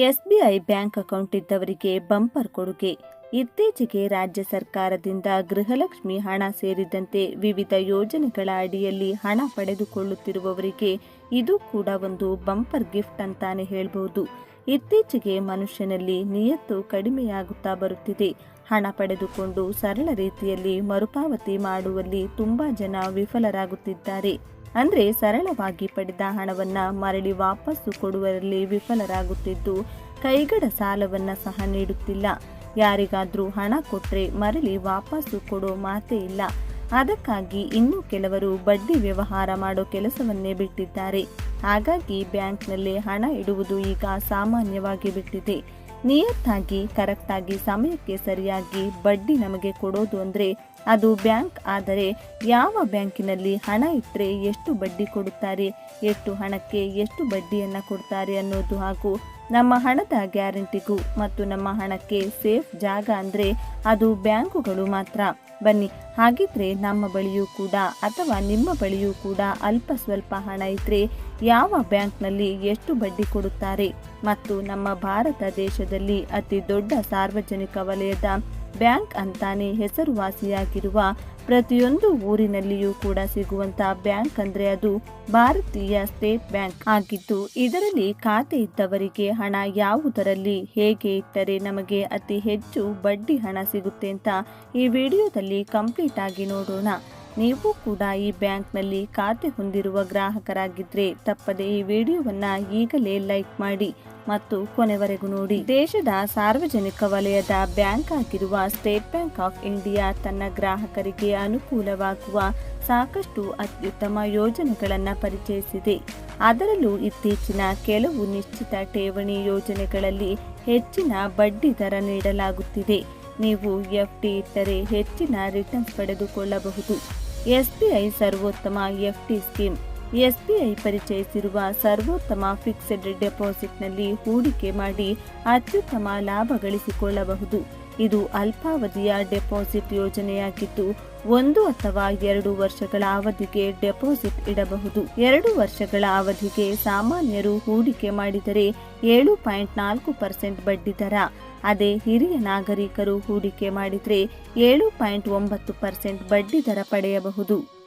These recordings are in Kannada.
ಎಸ್ಬಿಐ ಬ್ಯಾಂಕ್ ಅಕೌಂಟ್ ಇದ್ದವರಿಗೆ ಬಂಪರ್ ಕೊಡುಗೆ. ಇತ್ತೀಚೆಗೆ ರಾಜ್ಯ ಸರ್ಕಾರದಿಂದ ಗೃಹಲಕ್ಷ್ಮಿ ಹಣ ಸೇರಿದಂತೆ ವಿವಿಧ ಯೋಜನೆಗಳ ಅಡಿಯಲ್ಲಿ ಹಣ ಪಡೆದುಕೊಳ್ಳುತ್ತಿರುವವರಿಗೆ ಇದು ಕೂಡ ಒಂದು ಬಂಪರ್ ಗಿಫ್ಟ್ ಅಂತಾನೆ ಹೇಳಬಹುದು ಇತ್ತೀಚೆಗೆ ಮನುಷ್ಯನಲ್ಲಿ ನಿಯತ್ತು ಕಡಿಮೆಯಾಗುತ್ತಾ ಬರುತ್ತಿದೆ. ಹಣ ಪಡೆದುಕೊಂಡು ಸರಳ ರೀತಿಯಲ್ಲಿ ಮರುಪಾವತಿ ಮಾಡುವಲ್ಲಿ ತುಂಬಾ ಜನ ವಿಫಲರಾಗುತ್ತಿದ್ದಾರೆ. ಅಂದ್ರೆ ಸರಳವಾಗಿ ಪಡೆದ ಹಣವನ್ನು ಮರಳಿ ವಾಪಸ್ಸು ಕೊಡುವರಲ್ಲಿ ವಿಫಲರಾಗುತ್ತಿದ್ದು, ಕೈಗಡ ಸಾಲವನ್ನು ಸಹ ನೀಡುತ್ತಿಲ್ಲ. ಯಾರಿಗಾದರೂ ಹಣ ಕೊಟ್ಟರೆ ಮರಳಿ ವಾಪಸ್ಸು ಕೊಡೋ ಮಾತೇ ಇಲ್ಲ. ಅದಕ್ಕಾಗಿ ಇನ್ನೂ ಕೆಲವರು ಬಡ್ಡಿ ವ್ಯವಹಾರ ಮಾಡೋ ಕೆಲಸವನ್ನೇ ಬಿಟ್ಟಿದ್ದಾರೆ. ಹಾಗಾಗಿ ಬ್ಯಾಂಕ್ನಲ್ಲಿ ಹಣ ಇಡುವುದು ಈಗ ಸಾಮಾನ್ಯವಾಗಿ ಬಿಟ್ಟಿದೆ. ನಿಯತ್ತಾಗಿ, ಕರೆಕ್ಟಾಗಿ, ಸಮಯಕ್ಕೆ ಸರಿಯಾಗಿ ಬಡ್ಡಿ ನಮಗೆ ಕೊಡೋದು ಅಂದರೆ ಅದು ಬ್ಯಾಂಕ್. ಆದರೆ ಯಾವ ಬ್ಯಾಂಕಿನಲ್ಲಿ ಹಣ ಇಟ್ಟರೆ ಎಷ್ಟು ಬಡ್ಡಿ ಕೊಡುತ್ತಾರೆ, ಎಷ್ಟು ಹಣಕ್ಕೆ ಎಷ್ಟು ಬಡ್ಡಿಯನ್ನು ಕೊಡ್ತಾರೆ ಅನ್ನೋದು ಹಾಗೂ ನಮ್ಮ ಹಣದ ಗ್ಯಾರಂಟಿಗೂ ಮತ್ತು ನಮ್ಮ ಹಣಕ್ಕೆ ಸೇಫ್ ಜಾಗ ಅಂದರೆ ಅದು ಬ್ಯಾಂಕುಗಳು ಮಾತ್ರ. ಬನ್ನಿ. ಹಾಗಿದ್ರೆ ನಮ್ಮ ಬಳಿಯೂ ಕೂಡ ಅಥವಾ ನಿಮ್ಮ ಬಳಿಯೂ ಕೂಡ ಅಲ್ಪ ಸ್ವಲ್ಪ ಹಣ ಇದ್ರೆ ಯಾವ ಬ್ಯಾಂಕ್ನಲ್ಲಿ ಎಷ್ಟು ಬಡ್ಡಿ ಕೊಡುತ್ತಾರೆ? ಮತ್ತು ನಮ್ಮ ಭಾರತ ದೇಶದಲ್ಲಿ ಅತಿ ದೊಡ್ಡ ಸಾರ್ವಜನಿಕ ವಲಯದ ಬ್ಯಾಂಕ್ ಅಂತಾನೆ ಹೆಸರುವಾಸಿಯಾಗಿರುವ ಪ್ರತಿಯೊಂದು ಊರಿನಲ್ಲಿಯೂ ಕೂಡ ಸಿಗುವಂತಹ ಬ್ಯಾಂಕ್ ಅಂದ್ರೆ ಅದು ಭಾರತೀಯ ಸ್ಟೇಟ್ ಬ್ಯಾಂಕ್ ಆಗಿದ್ದು, ಇದರಲ್ಲಿ ಖಾತೆ ಇದ್ದವರಿಗೆ ಹಣ ಯಾವುದರಲ್ಲಿ, ಹೇಗೆ ಇಟ್ಟರೆ ನಮಗೆ ಅತಿ ಹೆಚ್ಚು ಬಡ್ಡಿ ಹಣ ಸಿಗುತ್ತೆ ಅಂತ ಈ ವಿಡಿಯೋದಲ್ಲಿ ಕಂಪ್ಲೀಟ್ ಆಗಿ ನೋಡೋಣ. ನೀವು ಕೂಡ ಈ ಬ್ಯಾಂಕ್ನಲ್ಲಿ ಖಾತೆ ಹೊಂದಿರುವ ಗ್ರಾಹಕರಾಗಿದ್ದರೆ ತಪ್ಪದೆ ಈ ವಿಡಿಯೋವನ್ನು ಈಗಲೇ ಲೈಕ್ ಮಾಡಿ ಮತ್ತು ಕೊನೆವರೆಗೂ ನೋಡಿ. ದೇಶದ ಸಾರ್ವಜನಿಕ ವಲಯದ ಬ್ಯಾಂಕ್ ಆಗಿರುವ ಸ್ಟೇಟ್ ಬ್ಯಾಂಕ್ ಆಫ್ ಇಂಡಿಯಾ ತನ್ನ ಗ್ರಾಹಕರಿಗೆ ಅನುಕೂಲವಾಗುವ ಸಾಕಷ್ಟು ಅತ್ಯುತ್ತಮ ಯೋಜನೆಗಳನ್ನು ಪರಿಚಯಿಸಿದೆ. ಅದರಲ್ಲೂ ಇತ್ತೀಚಿನ ಕೆಲವು ನಿಶ್ಚಿತ ಠೇವಣಿ ಯೋಜನೆಗಳಲ್ಲಿ ಹೆಚ್ಚಿನ ಬಡ್ಡಿ ದರ ನೀಡಲಾಗುತ್ತಿದೆ. ನೀವು ಎಫ್ಡಿ ಇಟ್ಟರೆ ಹೆಚ್ಚಿನ ರಿಟರ್ನ್ಸ್ ಪಡೆದುಕೊಳ್ಳಬಹುದು. ಎಸ್ಬಿಐ ಸರ್ವೋತ್ತಮ ಎಫ್ಡಿ ಸ್ಕೀಮ್. ಎಸ್ಬಿಐ ಪರಿಚಯಿಸಿರುವ ಸರ್ವೋತ್ತಮ ಫಿಕ್ಸೆಡ್ ಡೆಪಾಸಿಟ್ನಲ್ಲಿ ಹೂಡಿಕೆ ಮಾಡಿ ಅತ್ಯುತ್ತಮ ಲಾಭ ಗಳಿಸಿಕೊಳ್ಳಬಹುದು. ಇದು ಅಲ್ಪಾವಧಿಯ ಡೆಪಾಸಿಟ್ ಯೋಜನೆಯಾಗಿದ್ದು, ಒಂದು ಅಥವಾ ಎರಡು ವರ್ಷಗಳ ಅವಧಿಗೆ ಡೆಪಾಸಿಟ್ ಇಡಬಹುದು. ಎರಡು ವರ್ಷಗಳ ಅವಧಿಗೆ ಸಾಮಾನ್ಯರು ಹೂಡಿಕೆ ಮಾಡಿದರೆ ಏಳು ಪಾಯಿಂಟ್ ನಾಲ್ಕು ಪರ್ಸೆಂಟ್ ಬಡ್ಡಿ ದರ. ಅದೇ ಹಿರಿಯ ನಾಗರಿಕರು ಹೂಡಿಕೆ ಮಾಡಿದರೆ ಏಳು ಪಾಯಿಂಟ್ ಒಂಬತ್ತು ಪರ್ಸೆಂಟ್ ಬಡ್ಡಿ ದರ ಪಡೆಯಬಹುದು.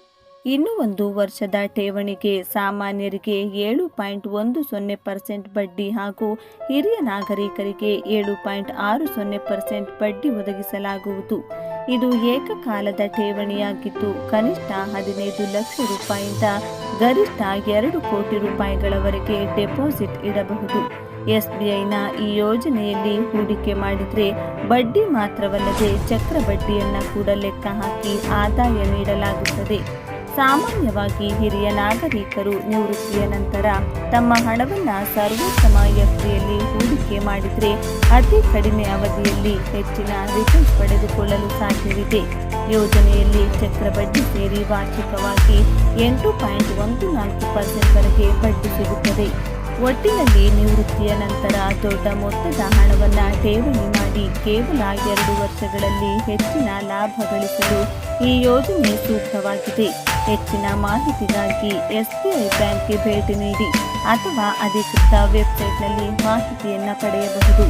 ಇನ್ನು ಒಂದು ವರ್ಷದ ಠೇವಣಿಗೆ ಸಾಮಾನ್ಯರಿಗೆ ಏಳು ಪಾಯಿಂಟ್ ಒಂದು ಸೊನ್ನೆ ಪರ್ಸೆಂಟ್ ಬಡ್ಡಿ ಹಾಗೂ ಹಿರಿಯ ನಾಗರಿಕರಿಗೆ ಏಳು ಪಾಯಿಂಟ್ ಆರು ಸೊನ್ನೆ ಪರ್ಸೆಂಟ್ ಬಡ್ಡಿ ಒದಗಿಸಲಾಗುವುದು. ಇದು ಏಕಕಾಲದ ಠೇವಣಿಯಾಗಿದ್ದು ಕನಿಷ್ಠ ಹದಿನೈದು ಲಕ್ಷ ರೂಪಾಯಿಯಿಂದ ಗರಿಷ್ಠ ಎರಡು ಕೋಟಿ ರೂಪಾಯಿಗಳವರೆಗೆ ಡೆಪಾಸಿಟ್ ಇಡಬಹುದು. ಎಸ್ಬಿಐನ ಈ ಯೋಜನೆಯಲ್ಲಿ ಹೂಡಿಕೆ ಮಾಡಿದರೆ ಬಡ್ಡಿ ಮಾತ್ರವಲ್ಲದೆ ಚಕ್ರ ಬಡ್ಡಿಯನ್ನ ಕೂಡ ಲೆಕ್ಕ ಹಾಕಿ ಆದಾಯ ನೀಡಲಾಗುತ್ತದೆ. ಸಾಮಾನ್ಯವಾಗಿ ಹಿರಿಯ ನಾಗರಿಕರು ನಿವೃತ್ತಿಯ ನಂತರ ತಮ್ಮ ಹಣವನ್ನು ಸರ್ವೋತ್ತಮ ಎಫ್ಡಿಯಲ್ಲಿ ಹೂಡಿಕೆ ಮಾಡಿದರೆ ಅತಿ ಕಡಿಮೆ ಅವಧಿಯಲ್ಲಿ ಹೆಚ್ಚಿನ ರಿಟರ್ನ್ಸ್ ಪಡೆದುಕೊಳ್ಳಲು ಸಾಧ್ಯವಿದೆ. ಯೋಜನೆಯಲ್ಲಿ ಚಕ್ರ ಬಡ್ಡಿ ಸೇರಿ ವಾರ್ಷಿಕವಾಗಿ ಎಂಟು ಪಾಯಿಂಟ್ ಒಂದು ನಾಲ್ಕು ಪರ್ಸೆಂಟ್ವರೆಗೆ ಬಡ್ಡಿ ಸಿಗುತ್ತದೆ. ಒಟ್ಟಿನಲ್ಲಿ ನಿವೃತ್ತಿಯ ನಂತರ ದೊಡ್ಡ ಮೊತ್ತದ ಹಣವನ್ನು ಠೇವಣಿ ಮಾಡಿ ಕೇವಲ ಎರಡು ವರ್ಷಗಳಲ್ಲಿ ಹೆಚ್ಚಿನ ಲಾಭ ಗಳಿಸಲು ಈ ಯೋಜನೆ ಸೂಕ್ತವಾಗಿದೆ. ಹೆಚ್ಚಿನ ಮಾಹಿತಿಗಾಗಿ ಎಸ್ಬಿಐ ಬ್ಯಾಂಕ್ಗೆ ಭೇಟಿ ನೀಡಿ ಅಥವಾ ಅಧಿಕೃತ ವೆಬ್ಸೈಟ್ನಲ್ಲಿ ಮಾಹಿತಿಯನ್ನು ಪಡೆಯಬಹುದು.